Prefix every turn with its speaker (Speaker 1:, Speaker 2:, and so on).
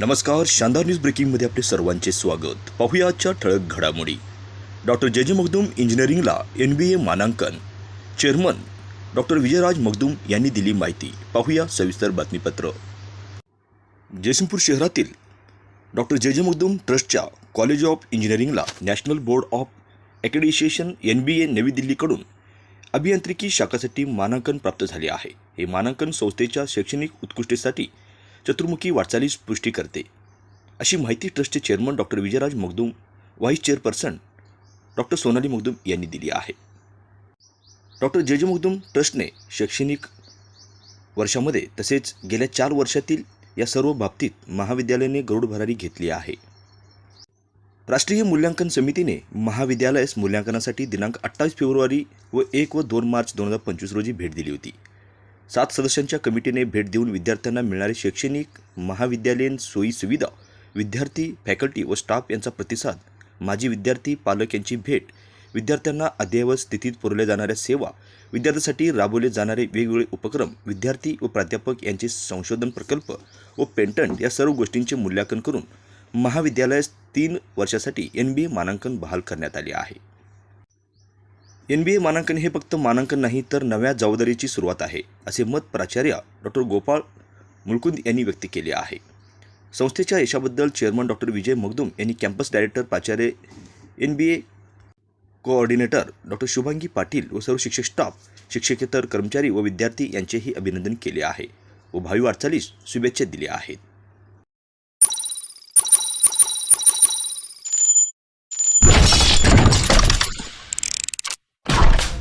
Speaker 1: नमस्कार शानदार न्यूज ब्रेकिंगमध्ये आपले सर्वांचे स्वागत. पाहूया आजच्या ठळक घडामोडी. Doctor J J Makhdoom इंजिनिअरिंगला N B ए मानांकन. चेअरमन डॉक्टर विजयराज मखदूम यांनी दिली माहिती. पाहूया सविस्तर बातमीपत्र. जयसिंगपूर शहरातील डॉक्टर जे जे मखदूम ट्रस्टच्या college of इंजिनिअरिंगला national board of accreditation N B A नवी दिल्लीकडून अभियांत्रिकी शाखासाठी मानांकन प्राप्त झाले आहे. हे मानांकन संस्थेच्या शैक्षणिक उत्कृष्टेसाठी चतुर्मुखी वाटचालीस पुष्टी करते. अशी माहिती ट्रस्टचे chairman doctor Vijayraj Magdum vice chairperson doctor Sonali Magdum यांनी दिली आहे. डॉक्टर जे जे मगदूम ट्रस्टने शैक्षणिक वर्षामध्ये तसेच गेल्या चार वर्षातील या सर्व बाबतीत महाविद्यालयाने गरुड भरारी घेतली आहे. राष्ट्रीय मूल्यांकन समितीने महाविद्यालयास मूल्यांकनासाठी दिनांक अठ्ठावीस फेब्रुवारी व एक व दोन मार्च दोन हजार पंचवीस रोजी भेट दिली होती. सात सदस्यांच्या कमिटीने भेट देऊन विद्यार्थ्यांना मिळणारे शैक्षणिक महाविद्यालयीन सोयीसुविधा विद्यार्थी फॅकल्टी व स्टाफ यांचा प्रतिसाद माजी विद्यार्थी पालक यांची भेट विद्यार्थ्यांना अद्ययावत स्थितीत पुरवल्या जाणाऱ्या सेवा विद्यार्थ्यांसाठी राबवले जाणारे वेगवेगळे उपक्रम विद्यार्थी व प्राध्यापक यांचे संशोधन प्रकल्प व पेटंट या सर्व गोष्टींचे मूल्यांकन करून महाविद्यालयास तीन वर्षासाठी एन बी ए मानांकन बहाल करण्यात आले आहे. एन बी ए मानांकन हे फक्त मानांकन नाही तर नव्या जबाबदारीची सुरुवात आहे असे मत प्राचार्य डॉक्टर गोपाळ मुलकुंद यांनी व्यक्त केले आहे. संस्थेच्या यशाबद्दल चेअरमन डॉक्टर विजय मगदुम यांनी कॅम्पस डायरेक्टर प्राचार्य N B A coordinator doctor Shubhangi Patil व सर्व शिक्षक स्टाफ शिक्षकेतर कर्मचारी व विद्यार्थी यांचेही अभिनंदन केले आहे व भावी वाटचालीस शुभेच्छा दिल्या आहेत.